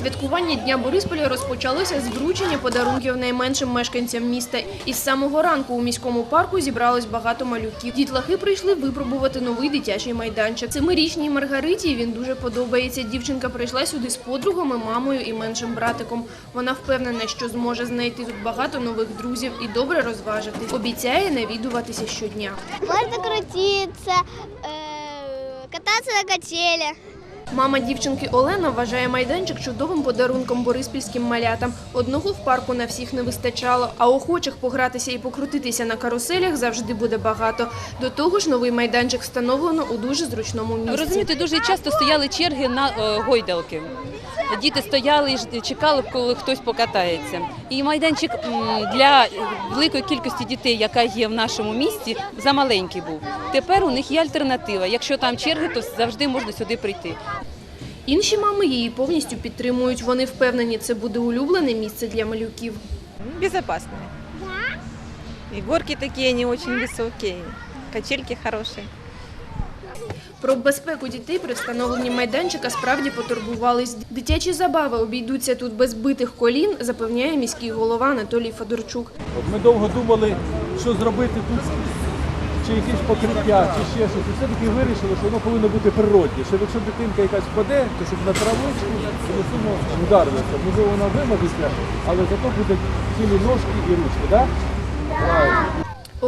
Святкування Дня Борисполя розпочалося з вручення подарунків найменшим мешканцям міста. Із самого ранку у міському парку зібралось багато малюків. Дітлахи прийшли випробувати новий дитячий майданчик. Семирічній Маргариті він дуже подобається. Дівчинка прийшла сюди з подругами, мамою і меншим братиком. Вона впевнена, що зможе знайти тут багато нових друзів і добре розважити. Обіцяє навідуватися щодня. Можно крутиться, э, кататься на качелях. Мама дівчинки Олена вважає майданчик чудовим подарунком бориспільським малятам. Одного в парку на всіх не вистачало, а охочих погратися і покрутитися на каруселях завжди буде багато. До того ж, новий майданчик встановлено у дуже зручному місці. Розумієте, дуже часто стояли черги на е, гойдалки. Діти стояли і чекали, коли хтось покатається. І майданчик для великої кількості дітей, яка є в нашому місті, замаленький був. Тепер у них є альтернатива. Якщо там черги, то завжди можна сюди прийти. Інші мами її повністю підтримують. Вони впевнені, це буде улюблене місце для малюків. Безопасные. И горки такие не очень высокие, качельки хорошие. Про безпеку дітей при встановленні майданчика справді потурбувались. Дитячі забави обійдуться тут без битих колін, запевняє міський голова Анатолій Федорчук. Ми довго думали, що зробити тут, чи якесь покриття, чи ще щось. Все-таки вирішили, що воно повинно бути природне. Щоб якщо дитинка якась впаде, то щоб на травичку цьому вдарилася. Можливо, вона вимазиться, але зато буде цілі ножки і ручки, так?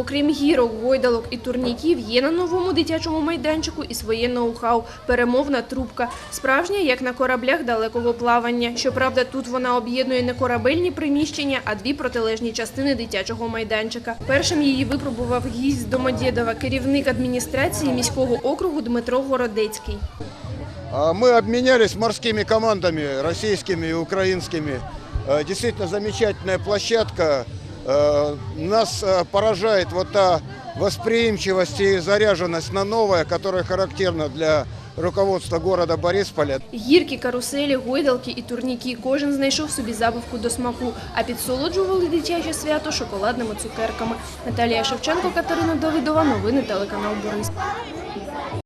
Окрім гірок, гойдалок і турніків, є на новому дитячому майданчику і своє ноу-хау – перемовна трубка. Справжня, як на кораблях далекого плавання. Щоправда, тут вона об'єднує не корабельні приміщення, а дві протилежні частини дитячого майданчика. Першим її випробував гість Домодєдова, керівник адміністрації міського округу Дмитро Городецький. А Мы обменялись морскими командами, российскими и украинскими. Э, Действительно замечательная площадка. Э, Нас э, поражает вот та восприимчивость и заряженность на новое, которая характерна для руководства города Борисполя. Гірки, каруселі, гойдалки і турніки. Кожен знайшов собі забавку до смаку, а підсолоджували дитяче свято шоколадними цукерками. Наталія Шевченко, Катерина Давидова. Новини телеканал Борис.